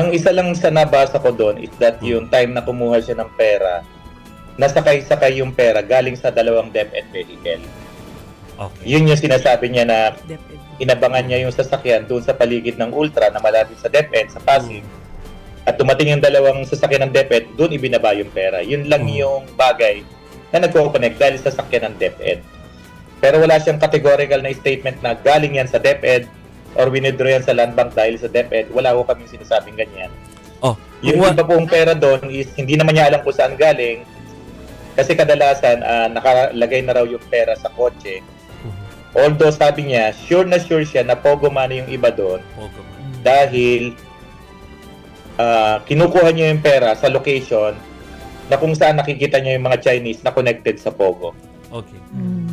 Ang isa lang sa nabasa ko doon is that yung time na kumuha siya ng pera, nasakay-sakay yung pera galing sa dalawang DepEd vehicle. Okay. Yun yung sinasabi niya na inabangan niya yung sasakyan doon sa paligid ng Ultra na malapit sa DepEd, sa Pasig. At dumating yung dalawang sasakyan ng DepEd, doon ibinaba yung pera. Yun lang Mm. yung bagay na nagko-connect dahil sa sasakyan ng DepEd. Pero wala siyang categorical na statement na galing yan sa DepEd or winidraw yan sa land bank dahil sa DepEd. Wala ko kaming sinasabing ganyan. Oh, Yung wa- iba pong pera doon is hindi naman niya alam kung saan galing kasi kadalasan ah, nakalagay na raw yung pera sa kotse. Mhm. Although sabi niya, sure na sure siya na pogo money yung iba doon Pogo man. dahil ah, kinukuha niya yung pera sa location na kung saan nakikita niya yung mga Chinese na connected sa Pogo. Okay. Mm.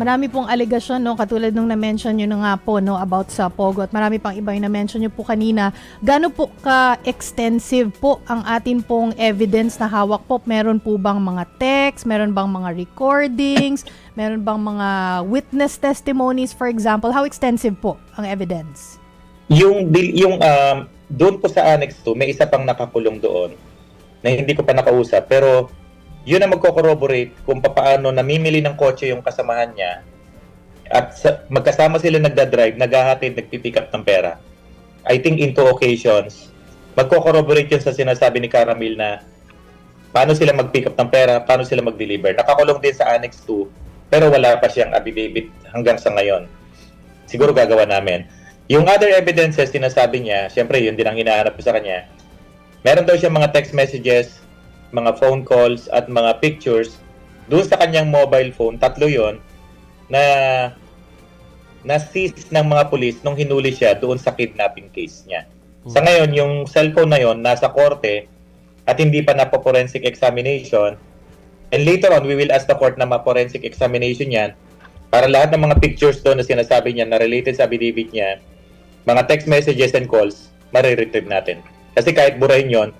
Marami pong allegation, no, katulad nung na-mention nyo na nga po, no, about sa Pogo at marami pang iba yung na-mention nyo po kanina. Gaano po ka-extensive po ang atin pong evidence na hawak po? Meron po bang mga text? Meron bang mga recordings? Meron bang mga witness testimonies, for example? How extensive po ang evidence? Yung yung um, doon po sa Annex 2, may isa pang nakakulong doon na hindi ko pa nakausap pero yun ang magko-corroborate kung paano namimili ng kotse yung kasamahan niya at sa, magkasama sila nagda-drive, naghahatid, nagpipick up ng pera. I think in two occasions, magko-corroborate yun sa sinasabi ni Caramil na paano sila mag-pick up ng pera, paano sila mag-deliver. Nakakulong din sa Annex 2, pero wala pa siyang affidavit hanggang sa ngayon. Siguro gagawa namin. Yung other evidences, sinasabi niya, syempre yun din ang hinahanap ko sa kanya. Meron daw siya mga text messages, mga phone calls, at mga pictures doon sa kanyang mobile phone, tatlo yon na na-seize ng mga pulis nung hinuli siya doon sa kidnapping case niya. Sa ngayon, yung cellphone na yon nasa korte at hindi pa napo-forensic examination. And later on, we will ask the court na ma-forensic examination yan para lahat ng mga pictures doon na sinasabi niya na related sa affidavit niya, mga text messages and calls, mariretrieve natin. Kasi kahit burahin yon,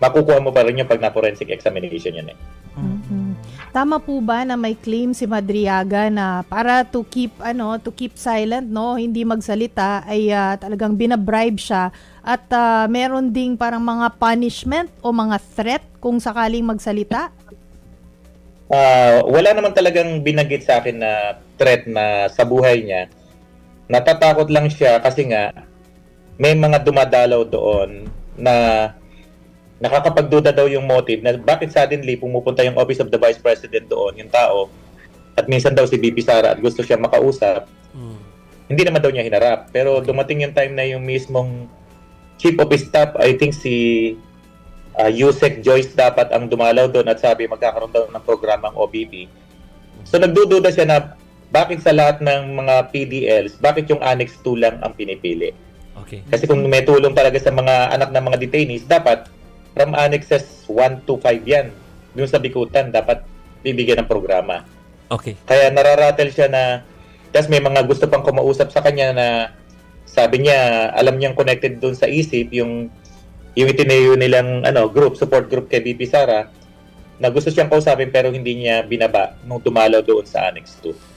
makukuha mo pa rin yung pag na-forensic examination yan eh. Mhm. Tama po ba na may claim si Madriaga na para to keep ano, to keep silent, no, hindi magsalita ay ah, talagang binabribe siya at ah, meron ding parang mga punishment o mga threat kung sakaling magsalita? Ah, wala naman talagang binanggit sa akin na threat na sa buhay niya. Natatakot lang siya kasi nga may mga dumadalaw doon na nakakapagduda daw yung motive na bakit suddenly pumupunta yung Office of the Vice President doon, yung tao, at minsan daw si BP Sara at gusto siya makausap, Mm. hindi naman daw niya hinarap. Pero dumating yung time na yung mismong chief of staff, I think si uh, Yusek Joyce dapat ang dumalaw doon at sabi magkakaroon daw ng programang OBP. So nagdududa siya na bakit sa lahat ng mga PDLs, bakit yung Annex 2 lang ang pinipili? Okay. Kasi kung may tulong talaga sa mga anak ng mga detainees, dapat from Annexes 1 to 5 yan. Doon sa Bikutan, dapat bibigyan ng programa. Okay. Kaya nararatel siya na tapos may mga gusto pang kumausap sa kanya na sabi niya alam niyang connected doon sa isip yung yung itinayo nilang ano group support group kay BP Sara na gusto siyang kausapin pero hindi niya binaba nung dumalaw doon sa Annex 2.